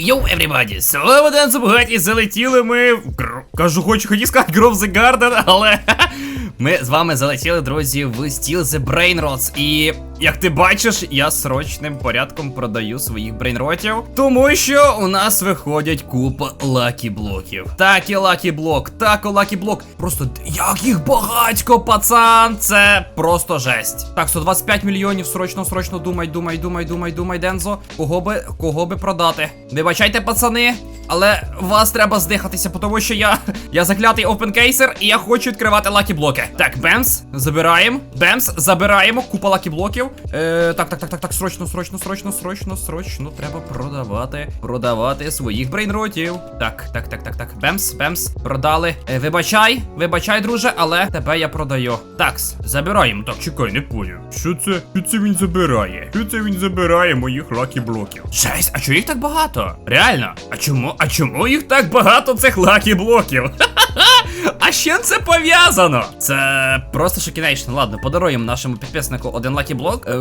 Йоу, everybody! Слава Денсу Бугаті, залетіли ми в Кр Кажу, хочу хотів сказати Grove the Garden, але ми з вами залетіли, друзі, в Steel the Brainrots. І як ти бачиш, я срочним порядком продаю своїх брейнротів, тому що у нас виходять купа лакі блоків. Так і лакі блок, так і лакі блок. Просто як їх багатько, пацан! Це просто жесть. Так, 125 мільйонів, срочно, срочно думай, думай, думай, думай, думай, Дензо. Кого би, кого би продати? Вибачайте, пацани. Але вас треба здихатися, тому що я я заклятий опенкейсер і я хочу відкривати лакі блоки. Так, Бемс, забираємо. Бемс, забираємо. Купа лакі блоків. Е, так, так, так, так, так, срочно, срочно, срочно, срочно, срочно. Треба продавати, продавати своїх брейнротів. Так, так, так, так, так. Бемс, Бемс, продали. Е, вибачай, вибачай, друже, але тебе я продаю. Такс, забираємо. Так, чекай, не поняв. Що це? Що це він забирає? Що це він забирає моїх лакі блоків? Жесть, а чого їх так багато? Реально? А чому? А чому їх так багато цих лакі блоків? А чим це пов'язано? Це просто шокінейшн. Ладно, подаруємо нашому підписнику один лакі блок. Е,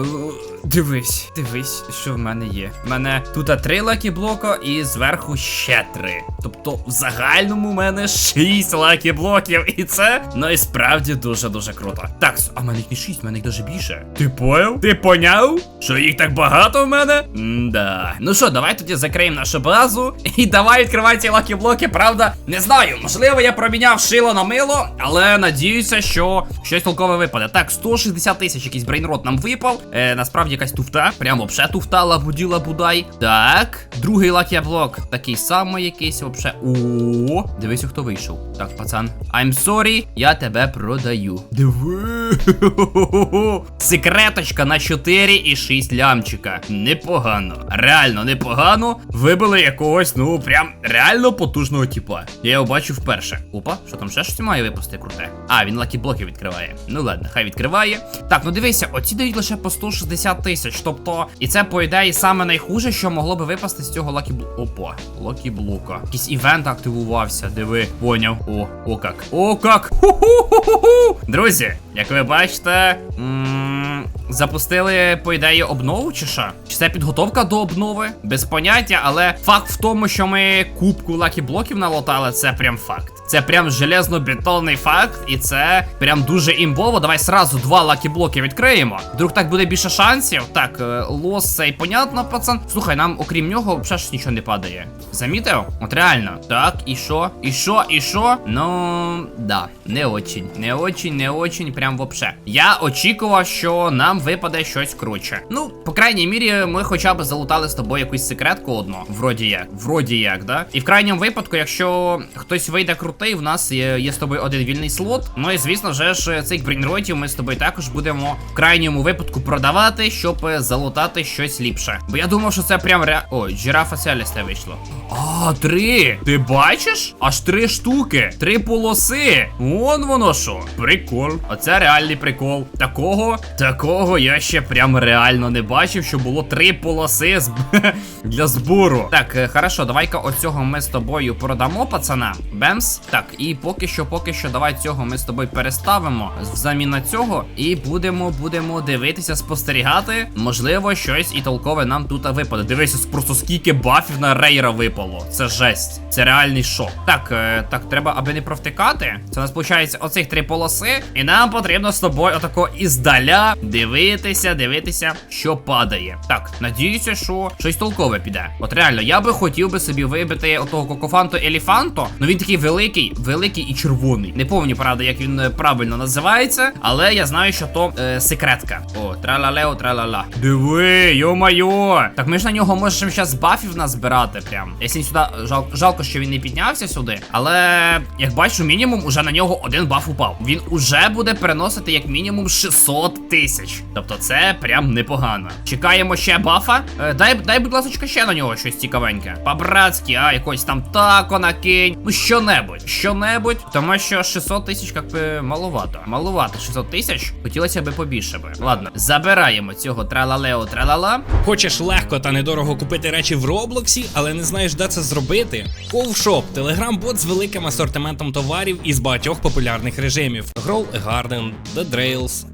дивись, дивись, що в мене є. В мене тут три лакі блока і зверху ще три. Тобто в загальному в мене шість лакі блоків. І це ну і справді дуже-дуже круто. Так, а в мене їх не шість, в мене їх даже більше. Ти поняв? Ти поняв? Що їх так багато в мене? Да. Ну що, давай тоді закриємо нашу базу і давай відкривай ці лакі блоки, правда? Не знаю, можливо, я проміняв шило на мило, але надіюся, що щось толкове випаде. Так, 160 тисяч якийсь брейнрот нам випав. Е, насправді якась туфта. Прям вообще туфта, лабуділа будай. Так, другий лакі блок. Такий самий якийсь вообще. О, дивись, хто вийшов. Так, пацан. I'm sorry, я тебе продаю. Диви. Секреточка на 4 і 6 лямчика. Непогано. Реально непогано. Вибили якогось, ну, прям реально потужного типа. Я його бачу вперше. Опа, що там ще щось має випусти круте? А, він лакі блоки відкриває. Ну ладно, хай відкриває. Так, ну дивися, оці дають лише по 160 тисяч. Тобто, і це, по ідеї, саме найхуже, що могло би випасти з цього лакі блока. Опа, лакі блока. Якийсь івент активувався. Диви, поняв. О, о как. О как. Друзі, як ви бачите, м, запустили, по ідеї, обнову чи що? Чи це підготовка до обнови? Без поняття, але факт в тому, що ми кубку лакі блоків налотали, це прям факт. Це прям железно-бетонний факт, і це прям дуже імбово. Давай сразу два лакі блоки відкриємо. Вдруг так буде більше шансів. Так, е, лос цей понятно, пацан. Слухай, нам окрім нього взагалі ж нічого не падає. Замітив? От реально. Так, і що? І що? І що? Ну, да, не очень. Не очень, не очень, прям вообще. Я очікував, що нам випаде щось круче. Ну, по крайній мірі, ми хоча б залутали з тобою якусь секретку одну. Вроді як. Вроді як, да? І в крайньому випадку, якщо хтось вийде крутий, в нас є, є з тобою один вільний слот. Ну і звісно же ж, цих брейнротів ми з тобою також будемо в крайньому випадку продавати, щоб е, залутати щось ліпше. Бо я думав, що це прям ре. Ой, жирафа селісте вийшло. А, три! Ти бачиш? Аж три штуки, три полоси. Вон воно що. Прикол. Оце реальний прикол. Такого, такого я ще прям реально не бачив, що було три полоси з... для збору. Так, е, хорошо, давай-ка оцього ми з тобою продамо, пацана. Бемс. Так, і поки що, поки що, давай цього ми з тобою переставимо взамін на цього. І будемо, будемо дивитися, спостерігати. Можливо, щось і толкове нам тут випаде. Дивися, просто скільки бафів на рейра випало. Це жесть. Це реальний шок. Так, е, так, треба, аби не провтикати. Це у нас виходить оцих три полоси. І нам потрібно з тобою отако іздаля дивитися, дивитися, що падає. Так, надіюся, що щось толкове піде. От реально, я би хотів би собі вибити отого кокофанту еліфанто. Ну він такий великий, великий і червоний. Не пам'ятаю, правда, як він е, правильно називається, але я знаю, що то е, секретка. О, тралалео, тралала. Диви, йо-майо. Так ми ж на нього можемо зараз бафів назбирати. Прям. Якщо сюди жал, жалко, що він не піднявся сюди. Але як бачу, мінімум уже на нього один баф упав. Він уже буде переносити як мінімум 600 тисяч. Тобто це прям непогано. Чекаємо ще бафа. Е, дай, дай, будь ласка, ще на нього щось цікавеньке. По-братськи, а якось там тако накинь. Ну що-небудь, що-небудь. Тому що 600 тисяч, як би, маловато. Маловато 600 тисяч. Хотілося би побільше би. Ладно, забираємо цього тралалео тралала. Хочеш легко та недорого купити речі в Роблоксі, але не знаєш, де це зробити? Ковшоп телеграм-бот з великим асортиментом товарів із багатьох популярних режимів: Grow a Garden, The Drails,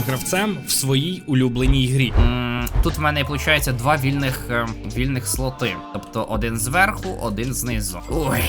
гравцем в своїй улюбленій грі. Тут в мене виходить два вільних е, вільних слоти. Тобто один зверху, один знизу. Ой,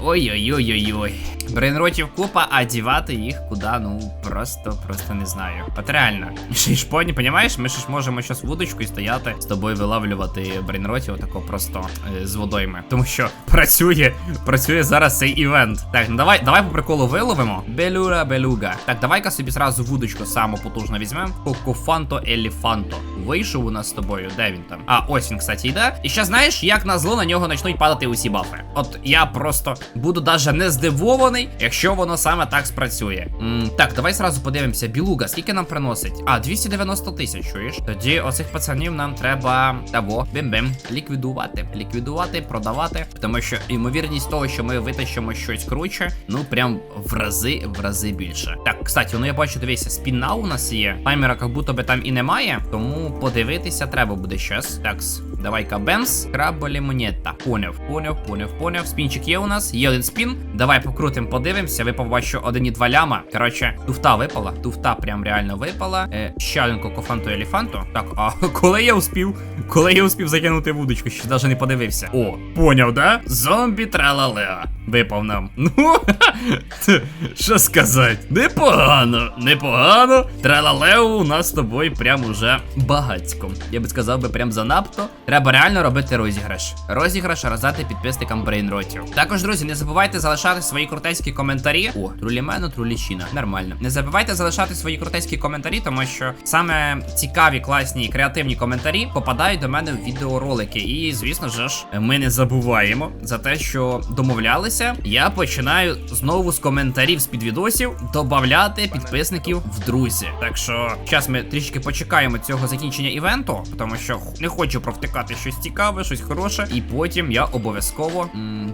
ой-ой-ой-ой-ой. Брейнротів купа, а дівати їх куди, ну просто, просто не знаю. От реально. Ще й шпоні, понімаєш? Ми ж можемо щас вудочку і стояти з тобою вилавлювати брейнротів отако просто е, з водойми. Тому що працює, працює зараз цей івент. Так, ну давай, давай по приколу виловимо. Белюра, белюга. Так, давай-ка собі зразу вудочку саму потужно візьмемо. Кокофанто еліфанто. Вийшов у нас з тобою. Де він там? А, ось він, кстати, йде. І ще знаєш, як на зло на нього почнуть падати усі бафи. От я просто буду даже не здивований, якщо воно саме так спрацює. М, так, давай зразу подивимося. Білуга, скільки нам приносить? А, 290 тисяч, чуєш? Тоді оцих пацанів нам треба того, бим-бим, ліквідувати. Ліквідувати, продавати. Тому що ймовірність того, що ми витащимо щось круче, ну прям в рази, в рази більше. Так, кстати, ну я бачу, дивися, спінна у нас є. Таймера як будто би там і немає, тому подивитися треба буде щось. Такс. Давай-ка бемс, краболі монета. Поняв, поняв, поняв, поняв. Спінчик є у нас, є один спін. Давай покрутим, подивимося. Випав бачу один і два ляма. Коротше, туфта випала. Туфта прям реально випала. Е, ще один кокофанту еліфанту. Так, а коли я успів? Коли я успів закинути вудочку, ще навіть не подивився. О, поняв, да? Зомбі тралалеа. Випав нам. Ну, що сказати? Непогано, непогано. Тралалео у нас з тобою прям уже багацько. Я би сказав би прям занадто. Треба реально робити розіграш. Розіграш роздати підписникам брейнротів. Також, друзі, не забувайте залишати свої крутецькі коментарі. О, трулімено, труліщина. Нормально. Не забувайте залишати свої крутецькі коментарі, тому що саме цікаві, класні і креативні коментарі попадають до мене в відеоролики. І, звісно ж, ми не забуваємо за те, що домовлялися. Я починаю знову з коментарів з під відосів додати підписників в друзі. Так що зараз ми трішки почекаємо цього закінчення івенту, тому що не хочу провтикати щось цікаве, щось хороше. І потім я обов'язково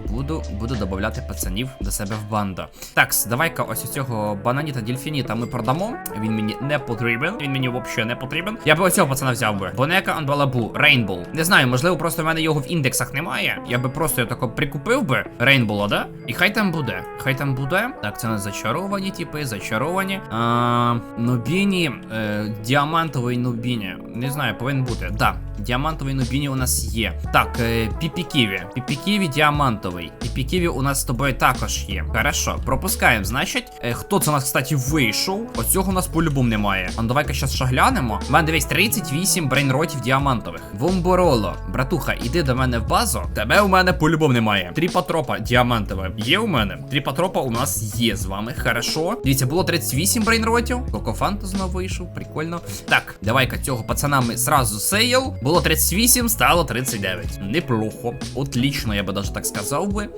буду буду додати пацанів до себе в банду. Так, давай-ка ось ось цього бананіта дельфініта ми продамо. Він мені не потрібен. Він мені взагалі не потрібен. Я би оцього пацана взяв би. Бонека Анбалабу, Рейнбол. Не знаю, можливо, просто в мене його в індексах немає. Я би просто його тако прикупив би Рейнбола, да? І хай там буде. Хай там буде. Так, це у зачаровані типи, зачаровані. А, Нобіні, е, діамантовий Нобіні. Не знаю, повинен бути. Да, діамантовий Нобіні у нас є. Так, е, Піпіківі. Піпіківі діамантовий. Піпіківі у нас з тобою також є. Хорошо, пропускаємо. Значить, е, хто це у нас, кстати, вийшов? Оцього у нас по-любому немає. А ну давай-ка щас шаглянемо. У мене дивись 38 брейнротів діамантових. Вомбороло, братуха, іди до мене в базу. Тебе у мене по-любому немає. Тріпатропа діамантове є у мене. Тріпатропа у нас є з вами. Хорошо. Дивіться, було 38 брейнротів. Кокофанто знову вийшов. Прикольно. Так, давай-ка цього пацана ми сразу сейл. Було 38, стало 39. Неплохо. Отлично, я би даже так сказав би.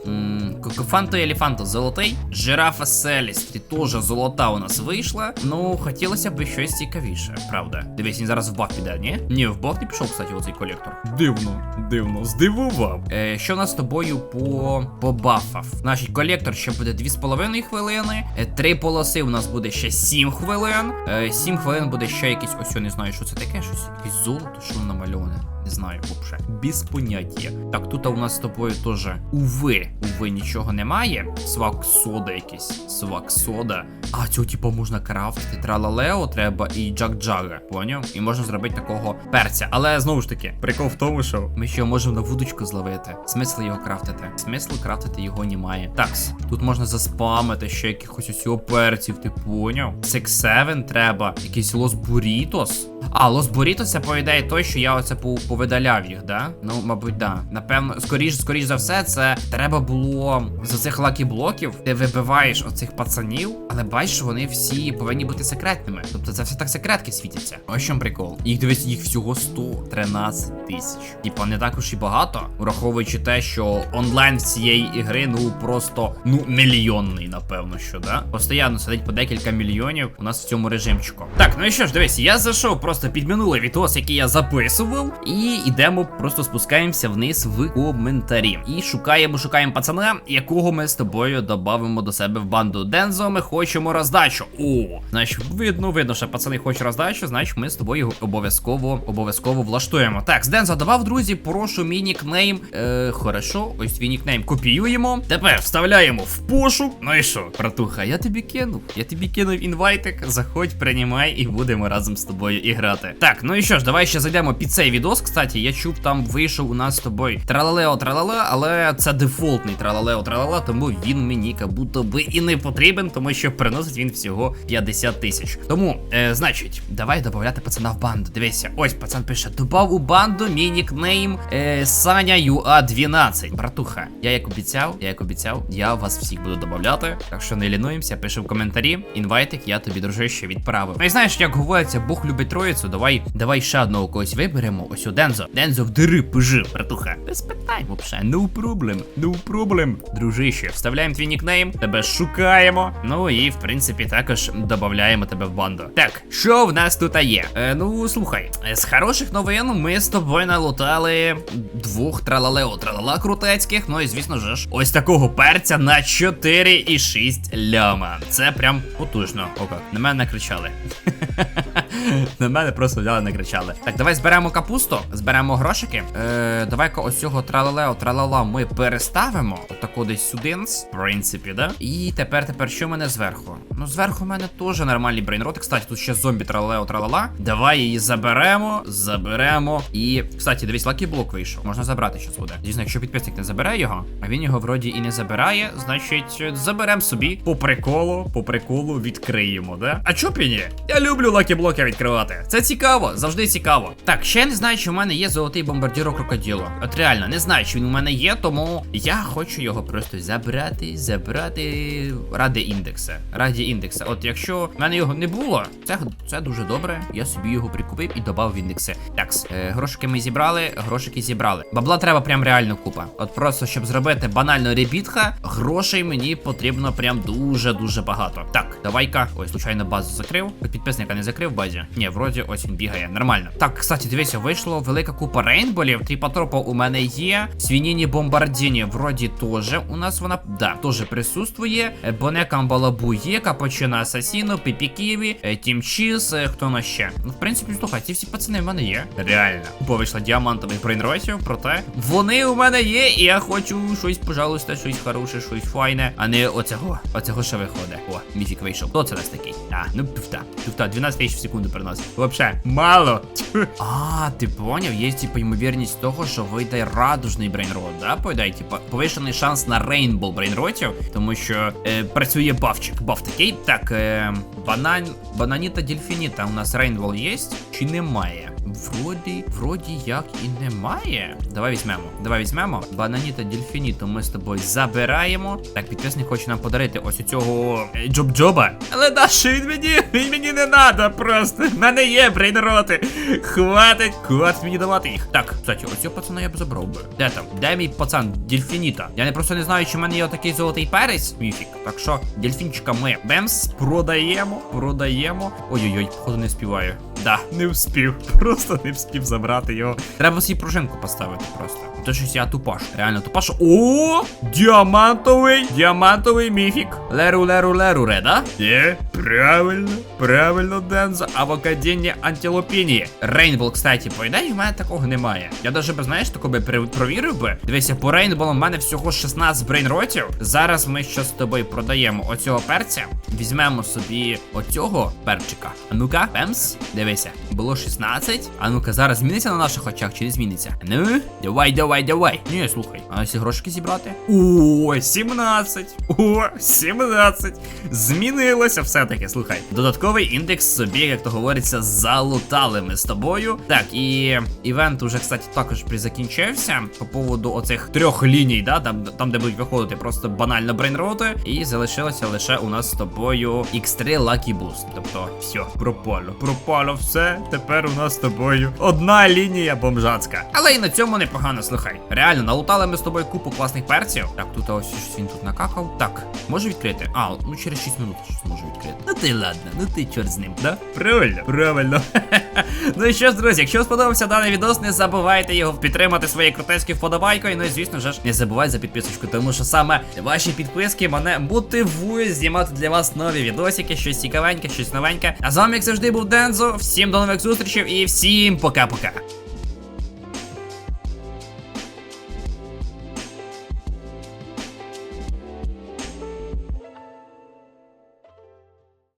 Кокофанто і елефанто золотий. Жирафа Селістрі теж золота у нас вийшла. Ну, хотілося б щось цікавіше, правда. Дивись, він зараз в бак піде, ні? Ні, в бак не пішов, кстати, оцей колектор. Дивно, дивно, здивував. Е, що нас з тобою по, по бафах? Значить, колектор ще буде 2,5 хвилини. Е, три полоси у нас буде ще 7 хвилин. Е, 7 хвилин буде ще якийсь. Ось я не знаю, що це таке. Щось якесь золото, що one. Не знаю, вообще. Без поняття. Так, тут у нас з тобою теж уви. Уви нічого немає. Свак сода якийсь. Свак сода. А, цього типу можна крафтити. Тралалео треба і джак-джага. Поняв? І можна зробити такого перця. Але знову ж таки, прикол в тому, що ми ще можемо на вудочку зловити. Смисл його крафтити. Смисл крафтити його немає. Такс, тут можна заспамити ще якихось усього перців, ти поняв? Six 7 треба. Якийсь лос бурітос. А, лос бурітос це по ідеї той, що я оце по повидаляв їх, да? Ну, мабуть, да. Напевно, скоріш, скоріш за все, це треба було з цих лакі-блоків, ти вибиваєш оцих пацанів, але бачиш, вони всі повинні бути секретними. Тобто це все так секретки світяться. Ось в чому прикол. Їх дивись, їх всього 113 тисяч. Типа не так уж і багато, враховуючи те, що онлайн цієї ігри, ну просто ну мільйонний, напевно, що да. Постоянно сидить по декілька мільйонів у нас в цьому режимчику. Так, ну і що ж, дивись, я зайшов просто під минулий відос, який я записував, і йдемо, просто спускаємося вниз в коментарі. І шукаємо, шукаємо пацана, якого ми з тобою додамо до себе в банду Дензо. Ми хочемо роздачу. О, значить, видно, видно, що пацани хочуть роздачу, значить ми з тобою обов'язково обов'язково влаштуємо. Так, з Дензо давав, друзі, прошу мій нікнейм. Е, хорошо, ось твій нікнейм копіюємо. Тепер вставляємо в пошук. Ну і що, братуха, я тобі кинув. Я тобі кинув інвайтик. Заходь, приймай і будемо разом з тобою іграти. Так, ну і що ж, давай ще зайдемо під цей відос. Кстати, я чув, там вийшов у нас з тобою тралалео тралала, але це дефолтний тралалео тралала, тому він мені будто би і не потрібен, тому що приносить він всього 50 тисяч. Тому, е, значить, давай додати пацана в банду. Дивися, ось пацан пише: добав у банду мій нікнейм е, Саня ЮА 12. Братуха, я як обіцяв, я як обіцяв, я вас всіх буду додавати. Так що не лінуємося, пиши в коментарі. Інвайтик, я тобі дружище відправив. Ну і знаєш, як говориться, Бог любить троїцю. Давай, давай ще одного когось виберемо. Ось у Дензо. Дензо в дири пижи, братуха. Без питань, вообще. No problem, no problem. Дружище, вставляємо твій нікнейм, тебе шукаємо. Ну і в принципі також додаємо тебе в банду. Так, що в нас тут є? Е, ну слухай, е, з хороших новин ми з тобою налутали двох тралалео тралала крутецьких. Ну і звісно ж, ось такого перця на 4,6 ляма. Це прям потужно. О, як. На мене накричали. На мене просто взяли накричали. Так, давай зберемо капусту, зберемо грошики. Е, Давай-ка ось цього тралалео тралала ми переставимо. Отаку десь сюди, в принципі, да? І тепер, тепер, що мене зверху? Ну, зверху в мене теж нормальний брейнроти. Кстати, тут ще зомбі тралалео тралала. Давай її заберемо, заберемо. І, кстати, дивись, лакі-блок вийшов. Можна забрати щось буде. Дійсно, якщо підписник не забере його, а він його вроді і не забирає, значить, заберемо собі по приколу, по приколу відкриємо, да? А чо ні? Я люблю лакі-блоки відкривати. Це цікаво, завжди цікаво. Так, ще не знаю, чи в мене є золотий бомбардіро крокоділо. От реально, не знаю, чи він у мене є, тому я хочу його просто забрати, забрати ради індекса. Раді індекса. От якщо в мене його не було, це, це дуже добре. Я собі його прикупив і додав в індекси. Так, е, грошики ми зібрали, грошики зібрали. Бабла треба прям реально купа. От просто щоб зробити банально ребітха, грошей мені потрібно прям дуже-дуже багато. Так, давай-ка. Ой, случайно базу закрив. Підписника не закрив в базі. Ні, вроді ось він бігає. Нормально. Так, кстати, дивися, вийшло велика купа рейнболів. Тріпатропа у мене є. Свініні бомбардіні, вроді теж. У нас вона да, теж присутствує. Е, Бонекам балабу є, капочина асасіно, піпіківі, е, тімчіз, е, хто на ще. Ну, в принципі, слухай, ці всі пацани в мене є. Реально. Купа вийшла діамантових брейнротів, проте вони у мене є, і я хочу щось, пожалуйста, щось хороше, щось файне, а не оцього. Оцього що виходить. О, міфік вийшов. Хто це нас такий? А, ну півта. Півта, 12 тисяч в секунду приносить. Вообще, мало. А, ти поняв, є типу ймовірність того, що вийде радужний брейнрот, да? Подай, типу, повищений шанс на рейнбол брейнротів, тому що е, працює бафчик. Баф такий. Так, е, банан, бананіта дельфініта у нас рейнвол є чи немає? Вроді, вроді як і немає. Давай візьмемо. Давай візьмемо. Бананіта дельфініту ми з тобою забираємо. Так, підписник хоче нам подарити ось цього е, джоб-джоба. Але да, він мені, він мені не надо просто. В мене є брейнроти. Хватить, хватить мені давати їх. Так, кстати, ось цього пацана я б забрав би. Де там? Де мій пацан? Дельфініта. Я не просто не знаю, чи в мене є отакий золотий перець, міфік. Так що, дельфінчика ми бемс, продаємо, продаємо. Ой-ой-ой, походу не співаю. Да, не вспів. Просто не вспів забрати його. Треба свій пружинку поставити просто. То щось я тупаш. Реально тупаш. О! Діамантовий! Діамантовий міфік. Леру, леру, леру, реда? Є, правильно, правильно, Дензо. Авокадіння антилопінії. Рейнбол, кстати, по ідеї, в мене такого немає. Я даже би, знаєш, такого би провірив би. Дивися, по рейнболу в мене всього 16 брейнротів. Зараз ми що з тобою продаємо оцього перця. Візьмемо собі оцього перчика. А ну-ка, пемс. Диви. Дивися, було 16. А ну-ка, зараз зміниться на наших очах чи не зміниться? Ну, давай, давай, давай. Ні, слухай, а якщо грошики зібрати? О, 17. О, 17. Змінилося все-таки. Слухай. Додатковий індекс собі, як то говориться, залутали ми з тобою. Так, і івент уже, кстати, також призакінчився по поводу оцих трьох ліній, да, там, там де будуть виходити просто банально брейнроти. І залишилося лише у нас з тобою X3 Lucky Boost. Тобто, все, пропало, пропало все. Тепер у нас з тобою одна лінія бомжацька. Але і на цьому непогано, слухай. Реально, налутали ми з тобою купу класних перців. Так, тут ось щось він тут накакав. Так, можу відкрити? А, ну через 6 минут щось можу відкрити. Ну ти ладно, ну ти чорт з ним, да? Правильно, правильно. ну і що ж, друзі, якщо сподобався даний відос, не забувайте його підтримати своєю крутецькою вподобайкою. Ну і звісно ж, не забувайте за підписочку, тому що саме ваші підписки мене мотивують знімати для вас нові відосики, щось цікавеньке, щось новеньке. А з вами, як завжди, був Дензо. Всім до нових зустрічей і всім пока-пока.